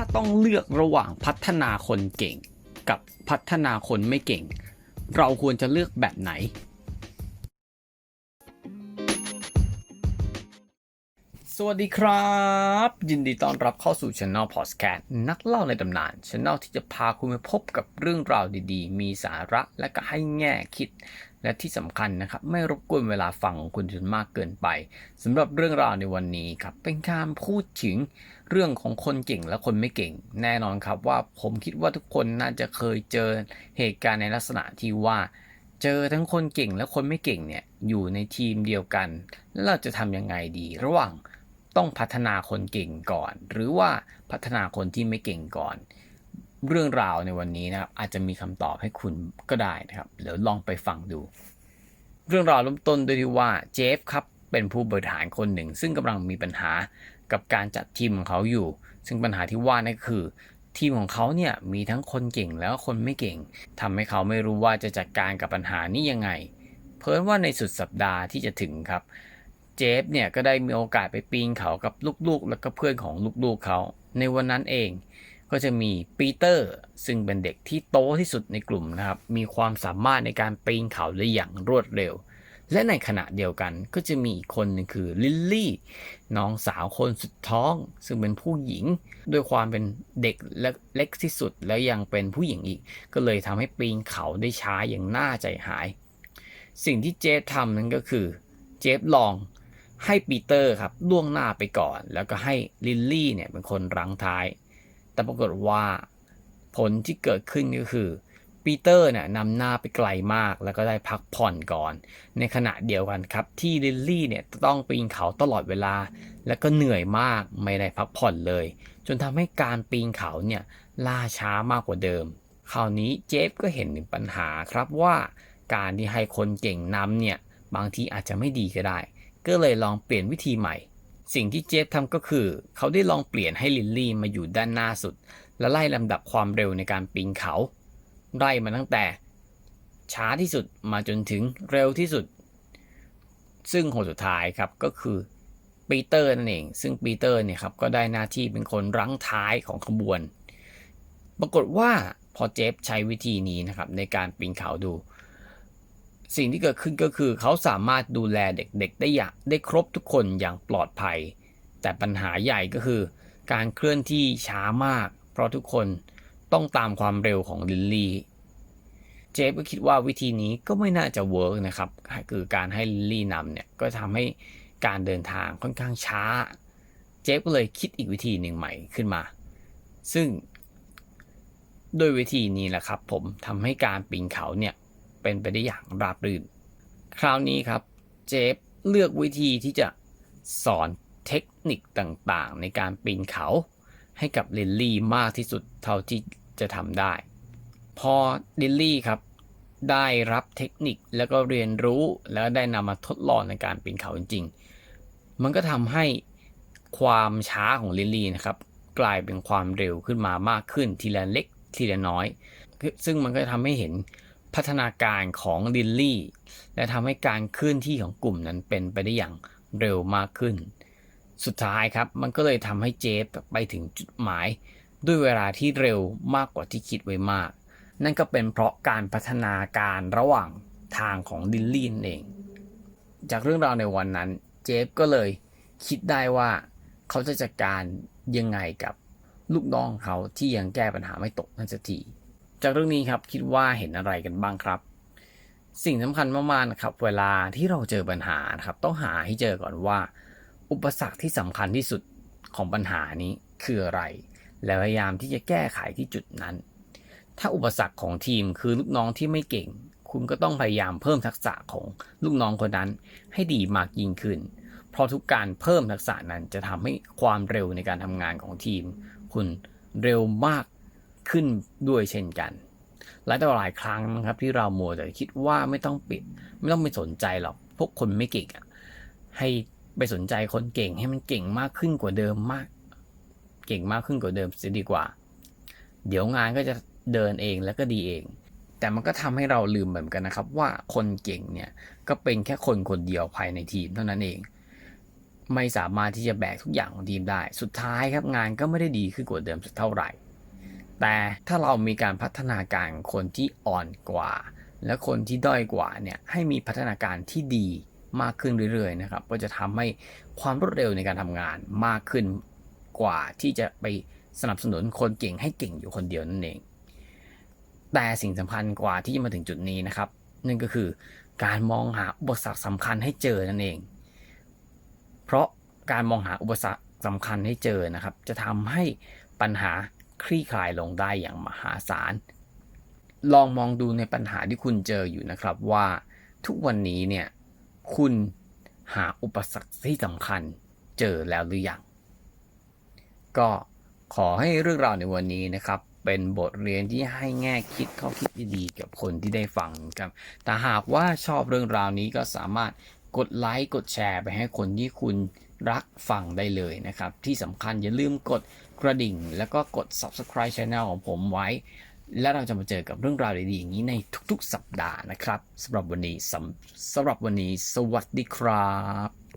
าต้องเลือกระหว่างพัฒนาคนเก่ง กับพัฒนาคนไม่เก่ง เราควรจะเลือกแบบไหน สวัสดีครับ ยินดีต้อนรับเข้าสู่ช anel podcast นักเล่าในตำนานช anel ที่จะพาคุณไปพบกับเรื่องราวดีๆ มีสาระและก็ให้แง่คิด และที่สำคัญนะครับ ไม่รบกวนเวลาฟังของคุณจนมากเกินไปสำหรับเรื่องราวในวันนี้ครับ เป็นการพูดถึงเรื่องของคนเก่งและคนไม่เก่ง แน่นอนครับว่าผมคิดว่าทุกคนน่าจะเคยเจอเหตุการณ์ในลักษณะที่ว่าเจอทั้งคนเก่งและคนไม่เก่งเนี่ยอยู่ในทีมเดียวกัน แล้วเราจะทำยังไงดี ระหว่าง ต้องพัฒนาคนเก่งก่อน หรือว่าพัฒนาคนที่ไม่เก่งก่อน เรื่องราวในวันนี้นะครับอาจจะมีคำตอบให้คุณก็ได้นะครับเดี๋ยวลองไปฟังดู เรื่องราวเริ่มต้นด้วยที่ว่าเจฟครับเป็นผู้บริหารคนหนึ่ง ซึ่งกำลังมีปัญหากับการจัดทีมของเขาอยู่ ซึ่งปัญหาที่ว่านั่นคือ ทีมของเขาเนี่ยมีทั้งคนเก่งแล้วก็คนไม่เก่งทำให้เขาไม่รู้ว่าจะจัดการกับปัญหานี้ยังไง เพิ่นว่าในสุดสัปดาห์ที่จะถึงครับ เจฟเนี่ยก็ได้มีโอกาสไปปีนเขากับลูกๆ แล้วก็เพื่อนของลูกๆเขา ในวันนั้นเองก็จะมีปีเตอร์ซึ่งเป็นเด็กที่โตที่สุดในกลุ่มนะครับ มีความสามารถในการปีนเขาได้อย่างรวดเร็ว และในขณะเดียวกันก็จะมีอีกคนหนึงคือลิลลี่น้องสาวคนสุดท้อง ซึ่งเป็นผู้หญิงด้วยความเป็นเด็กและเล็กที่สุดและยังเป็นผู้หญิงอีก ก็เลยทำให้ปีนเขาได้ช้าอย่างน่าใจหาย สิ่งที่เจฟทำนั้นก็คือ เจฟลอง ให้ปีเตอร์ครับล่วงหน้าไปก่อน แล้วก็ให้ลิลลี่เนี่ยเป็นคนรั้งท้าย แต่ปรากฏว่าผลที่เกิดขึ้นก็คือปีเตอร์เนี่ยนำหน้าไปไกลมากแล้วก็ได้พักผ่อนก่อน ในขณะเดียวกันครับ ที่ลิลลี่เนี่ยต้องปีนเขาตลอดเวลา แล้วก็เหนื่อยมากไม่ได้พักผ่อนเลย จนทำให้การปีนเขาเนี่ยล่าช้ามากกว่าเดิม คราวนี้เจฟก็เห็นถึงปัญหาครับว่า การที่ให้คนเก่งนำเนี่ยบางทีอาจจะไม่ดีก็ได้ ก็เลยลองเปลี่ยนวิธีใหม่ สิ่งที่เจฟทำก็คือ เขาได้ลองเปลี่ยนให้ลิลลี่มาอยู่ด้านหน้าสุด และไล่ลำดับความเร็วในการปีนเขาไล่มาตั้งแต่ ช้าที่สุดมาจนถึงเร็วที่สุด ซึ่งคนสุดท้ายครับก็คือปีเตอร์นั่นเอง ซึ่งปีเตอร์เนี่ยครับก็ได้หน้าที่เป็นคนรั้งท้ายของขบวน ปรากฏว่าพอเจฟใช้วิธีนี้นะครับในการปีนเขาดู สิ่งที่เกิดขึ้นก็คือเขาสามารถดูแลเด็กๆ ได้อย่างได้ครบทุกคนอย่างปลอดภัย แต่ปัญหาใหญ่ก็คือ การเคลื่อนที่ช้ามาก เพราะทุกคนต้องตามความเร็วของลิลลี่เจฟก็คิดว่าวิธีนี้ก็ไม่น่าจะเวิร์กนะครับ คือการให้ลิลลี่นำเนี่ยก็ทำให้การเดินทางค่อนข้างช้า เจฟก็เลยคิดอีกวิธีหนึ่งใหม่ขึ้นมา ซึ่งโดยวิธีนี้แหละครับ ผมทำให้การปีนเขาเนี่ย เป็นไปได้อย่างราบรื่น คราวนี้ครับเจฟเลือกวิธีที่จะสอนเทคนิคต่างๆ ในการปีนเขาให้กับลิลลี่มากที่สุดเท่าที่จะทำได้ พอลิลลี่ครับได้รับเทคนิคแล้วก็เรียนรู้แล้วได้นำมาทดลองในการปีนเขาจริงๆ มันก็ทำให้ความช้าของลิลลี่นะครับกลายเป็นความเร็วขึ้นมามากขึ้นทีละเล็กทีละน้อย ซึ่งมันก็ทำให้เห็น พัฒนาการของลิลลี่ และทำให้การเคลื่อนที่ของกลุ่มนั้นเป็นไปได้อย่างเร็วมากขึ้น สุดท้ายครับมันก็เลยทำให้เจฟไปถึงจุดหมาย ด้วยเวลาที่เร็วมากกว่าที่คิดไว้มาก นั่นก็เป็นเพราะการพัฒนาการระหว่างทางของลิลลี่นั่นเอง จากเรื่องราวในวันนั้น เจฟก็เลยคิดได้ว่าเขาจะจัดการยังไงกับลูกน้องเขาที่ยังแก้ปัญหาไม่ตกนั่นสักที จากเรื่องนี้ครับคิดว่าเห็นอะไรกันบ้างครับ สิ่งสำคัญมากๆนะครับ เวลาที่เราเจอปัญหาครับ ต้องหาให้เจอก่อนว่า อุปสรรคที่สำคัญที่สุดของปัญหานี้คืออะไร แล้วพยายามที่จะแก้ไขที่จุดนั้น ถ้าอุปสรรคของทีมคือลูกน้องที่ไม่เก่ง คุณก็ต้องพยายามเพิ่มทักษะของลูกน้องคนนั้น ให้ดีมากยิ่งขึ้น เพราะทุกการเพิ่มทักษะนั้นจะทำให้ความเร็วในการทำงานของทีม คุณเร็วมาก ขึ้นด้วยเช่นกันหลายต่อหลายครั้งนะครับ ที่เราโมวแต่คิดว่าไม่ต้องปิด ไม่ต้องไปสนใจหรอกพวกคนไม่เก่งอะให้ไปสนใจคนเก่งให้มันเก่งมากขึ้นกว่าเดิมมาก เก่งมากขึ้นกว่าเดิมจะดีกว่า เดี๋ยวงานก็จะเดินเองแล้วก็ดีเอง แต่มันก็ทำให้เราลืมเหมือนกันนะครับ ว่าคนเก่งเนี่ยก็เป็นแค่คนคนเดียวภายในทีมเท่านั้นเอง ไม่สามารถที่จะแบกทุกอย่างของทีมได้ สุดท้ายครับงานก็ไม่ได้ดีขึ้นกว่าเดิมสักเท่าไหร่ แต่ถ้าเรามีการพัฒนาการคนที่อ่อนกว่า และคนที่ด้อยกว่าเนี่ยให้มีพัฒนาการที่ดีมากขึ้นเรื่อยๆนะครับก็จะทำให้ความรวดเร็วในการทำงานมากขึ้นกว่าที่จะไปสนับสนุนคนเก่งให้เก่งอยู่คนเดียวนั่นเอง แต่สิ่งสำคัญกว่าที่จะมาถึงจุดนี้นะครับ นั่นก็คือการมองหาอุปสรรคสำคัญให้เจอนั่นเอง เพราะการมองหาอุปสรรคสำคัญให้เจอนะครับ จะทำให้ปัญหา คลี่คลายลงได้อย่างมหาศาล ลองมองดูในปัญหาที่คุณเจออยู่นะครับว่า ทุกวันนี้เนี่ยคุณหาอุปสรรคที่สำคัญเจอแล้วหรือยัง ก็ขอให้เรื่องราวในวันนี้นะครับเป็นบทเรียนที่ให้แง่คิดข้อคิดดีๆกับคนที่ได้ฟังครับแต่หากว่าชอบเรื่องราวนี้ก็สามารถกดไลค์กดแชร์ไปให้คนที่คุณ รักฟังได้เลยนะครับ ที่สำคัญอย่าลืมกดกระดิ่ง แล้วก็กด subscribe channel ของผมไว้ และเราจะมาเจอกับเรื่องราวดีๆอย่างนี้ในทุกๆ สัปดาห์นะครับสำหรับวันนี้สำสำหรับวันนี้ สวัสดีครับ